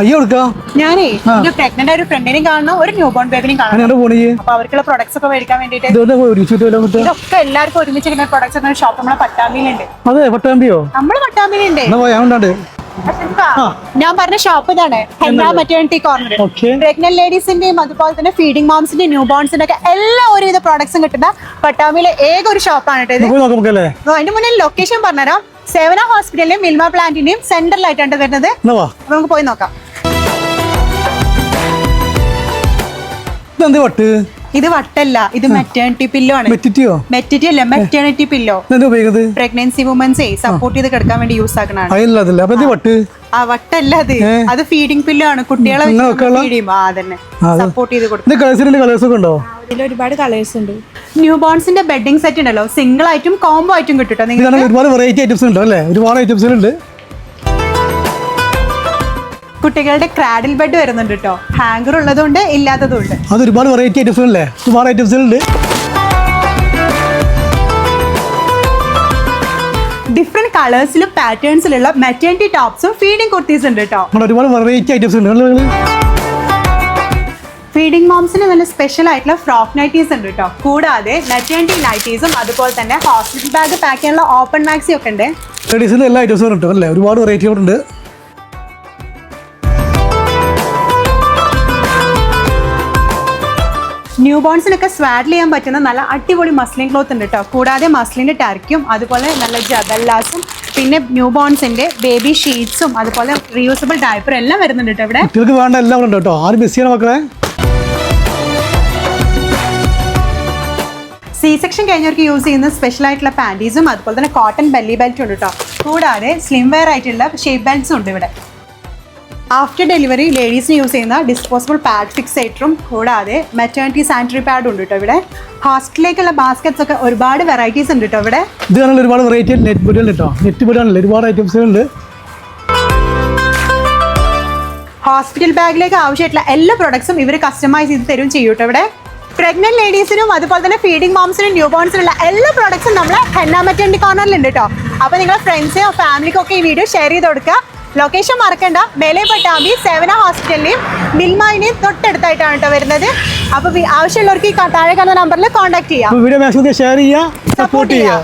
അയ്യോ എടുക്കാ. ഞാനേ എന്റെ പ്രഗ്നന്റ് ഒരു ഫ്രണ്ടിനെയും കാണണം. ഒരു ന്യൂ ബോൺ ബേബിനെയും കാണണം. പോണേ അപ്പൊ അവർക്കുള്ള പ്രൊഡക്ട്സ് ഒക്കെ മേടിക്കാൻ വേണ്ടിട്ട് ഇതൊക്കെ എല്ലാവർക്കും ഒരുമിച്ച് ഇങ്ങനെ പ്രൊഡക്ട്സ് ഒക്കെ ഷോപ്പ് നമ്മളെ പട്ടാമ്പിയിലുണ്ട്. അതെ പട്ടാമ്പിയോ? നമ്മൾ പട്ടാമ്പിയിലുണ്ട്. ഞാൻ പറഞ്ഞ ഷോപ്പ് ഇതാണ്. ഹെന്ന മെറ്റേണിറ്റി കോർണർ പ്രഗ്നന്റ് ലേഡീസിന്റെയും അതുപോലെ തന്നെ ഫീഡിംഗ് മോംസിന്റെയും ന്യൂ ബോൺസിന്റെ ഒക്കെ എല്ലാ ഒരുവിധ പ്രോഡക്ട്സും കിട്ടുന്ന പട്ടാമ്പിയിലെ ഏക ഒരു ഷോപ്പാണ് കേട്ടോ അതിന്റെ മുന്നിൽ ലൊക്കേഷൻ പറഞ്ഞുതരാം. സേവന ഹോസ്പിറ്റലിന്റെയും മിൽമ പ്ലാന്റിന്റെയും സെന്ററിലായിട്ടാണ് വരുന്നത്. നമുക്ക് പോയി നോക്കാം. ഇതെന്ത് വട്ട്? ഇത് വട്ടല്ല ഇത് മെറ്റേണിറ്റി പില്ലോ ആണ്. മെറ്റിറ്റിയോ? മെറ്റിറ്റി അല്ല മെറ്റേണിറ്റി പില്ലോ ഉപയോഗിക്കുന്നത്? പ്രഗ്നൻസി വുമൻസേ സപ്പോർട്ട് ചെയ്ത് കിടക്കാൻ വേണ്ടി യൂസ് എന്ത് വട്ട്? ആ വട്ടല്ല അത്. അത് ഫീഡിംഗ് പില്ലോ ആണ്. കുട്ടികളെ. സപ്പോർട്ട് ചെയ്ത് കൊടുക്കും. ഇതിൽ ഒരുപാട് കളേഴ്സ് ഉണ്ട്. ന്യൂ ബോൺസിന്റെ ബെഡിംഗ് സെറ്റ് ഉണ്ടല്ലോ. സിംഗിൾ ആയിട്ടും കോംബോ ആയിട്ടും കിട്ടും ഒരുപാട് വെറൈറ്റി ഐറ്റംസ് ഉണ്ടോ അല്ലേ? ഒരുപാട് ഐറ്റംസ് ഉണ്ട് കുട്ടികളുടെ ക്രാഡിൽ ബെഡ് വരുന്നുണ്ട് കേട്ടോ ഹാങ്കർ ഉള്ളതുകൊണ്ട് ഇല്ലാത്തതുണ്ട്. അത് ഒരുപാട് വെറൈറ്റി ഐറ്റംസ് അല്ലേ ഒരുപാട് ഐറ്റംസ് ഉണ്ട് ഡിഫറെന്റ് കളേഴ്സിലും പാറ്റേൺസിലുള്ള മെറ്റേണിറ്റി ടോപ്സും ഫീഡിംഗ് കുർത്തീസ് ഉണ്ട് കേട്ടോ ഒരുപാട് വെറൈറ്റി ഐറ്റംസ് ഉണ്ട് ഫീഡിംഗ് മോംസിന് നല്ല സ്പെഷ്യൽ ആയിട്ടുള്ള ഫ്രോക്ക് നൈറ്റീസ് ഉണ്ട് കേട്ടോ കൂടാതെ മെറ്റേണിറ്റി നൈറ്റീസും അതുപോലെ തന്നെ ഹോസ്പിറ്റൽ ബാഗ് പാക്ക് ചെയ്യാനുള്ള ഓപ്പൺ മാക്സി ഒക്കെ ഉണ്ട്. ലേഡീസിന് എല്ലാ ഐറ്റംസും ഉണ്ട് അല്ലേ? ഒരുപാട് വെറൈറ്റികളുണ്ട് ന്യൂ ബോൺസിനൊക്കെ സ്വാഡിൽ ചെയ്യാൻ പറ്റുന്ന നല്ല അടിപൊളി മസ്ലിൻ ക്ലോത്ത് ഉണ്ട് കേട്ടോ കൂടാതെ മസ്ലിന്റെ ടർക്കും അതുപോലെ നല്ല ജബല്ലാസും പിന്നെ ന്യൂ ബോൺസിന്റെ ബേബി ഷീറ്റ്സും അതുപോലെ റീയൂസബിൾ ഡയപ്പറും എല്ലാം വരുന്നുണ്ട് കേട്ടോ ഇവിടെ. കുട്ടികൾക്ക് വേണ്ട എല്ലാം ഉണ്ട് കേട്ടോ ആരും മിസ് ചെയ്യണം മക്കളെ? സി സെക്ഷൻ കഴിഞ്ഞവർക്ക് യൂസ് ചെയ്യുന്ന സ്പെഷ്യൽ ആയിട്ടുള്ള പാന്റീസും അതുപോലെ തന്നെ കോട്ടൺ ബെല്ലി ബെൽറ്റും ഉണ്ട് കേട്ടോ കൂടാതെ സ്ലിം വെയർ ആയിട്ടുള്ള ഷേപ്പ് ബെൽറ്റ്സും ഉണ്ട് ഇവിടെ. ആഫ്റ്റർ ഡെലിവറി ലേഡീസിന് യൂസ് ചെയ്യുന്ന ഡിസ്പോസിബിൾ പാഡ് ഫിക്സേറ്ററും കൂടാതെ മെറ്റേണിറ്റി സാനിറ്ററി പാഡും ഉണ്ട് കേട്ടോ ഇവിടെ. ഹോസ്റ്റലിലേക്കുള്ള ബാസ്ക്കറ്റ്സ് ഒക്കെ ഒരുപാട് വെറൈറ്റീസ് ഉണ്ട് കേട്ടോ ഇവിടെ. ഇത് കാണാൻ ഒരുപാട് വെറൈറ്റി നെറ്റ് ഉണ്ട് കേട്ടോ നെറ്റ് ബെഡാണല്ലോ ഒരുപാട് ഐറ്റംസ് ഉണ്ട്. ഹോസ്പിറ്റൽ ബാഗിലേക്ക് ആവശ്യമായിട്ടുള്ള എല്ലാ പ്രൊഡക്ട്സും ഇവർ കസ്റ്റമൈസ് ചെയ്ത് തരും ചെയ്യും കേട്ടോ ഇവിടെ. പ്രഗ്നന്റ് ലേഡീസിനും അതുപോലെ തന്നെ ഫീഡിംഗ് മോംസിനും ന്യൂ ബോൺസിനുള്ള എല്ലാ പ്രൊഡക്ട്സും നമ്മൾ ഹെന്നാമറ്റേണ്ടി കോർണറിൽ കോർണറിലുണ്ട് കേട്ടോ അപ്പോൾ നിങ്ങളുടെ ഫ്രണ്ട്സിനോ ഫാമിലിക്കോ ഒക്കെ ഈ വീഡിയോ ഷെയർ ചെയ്ത് കൊടുക്കുക. ലൊക്കേഷൻ മറക്കണ്ട. മേലെ പട്ടാമ്പി സേവന ഹോസ്പിറ്റലിലെയും മിൽമായിനെയും തൊട്ടടുത്തായിട്ടാണ് കേട്ടോ വരുന്നത്. അപ്പോൾ ആവശ്യമുള്ളവർക്ക് ഈ താഴെ കാണുന്ന നമ്പറിൽ കോൺടാക്ട് ചെയ്യാം. വീഡിയോ ഷെയർ ചെയ്യുക സപ്പോർട്ട് ചെയ്യുക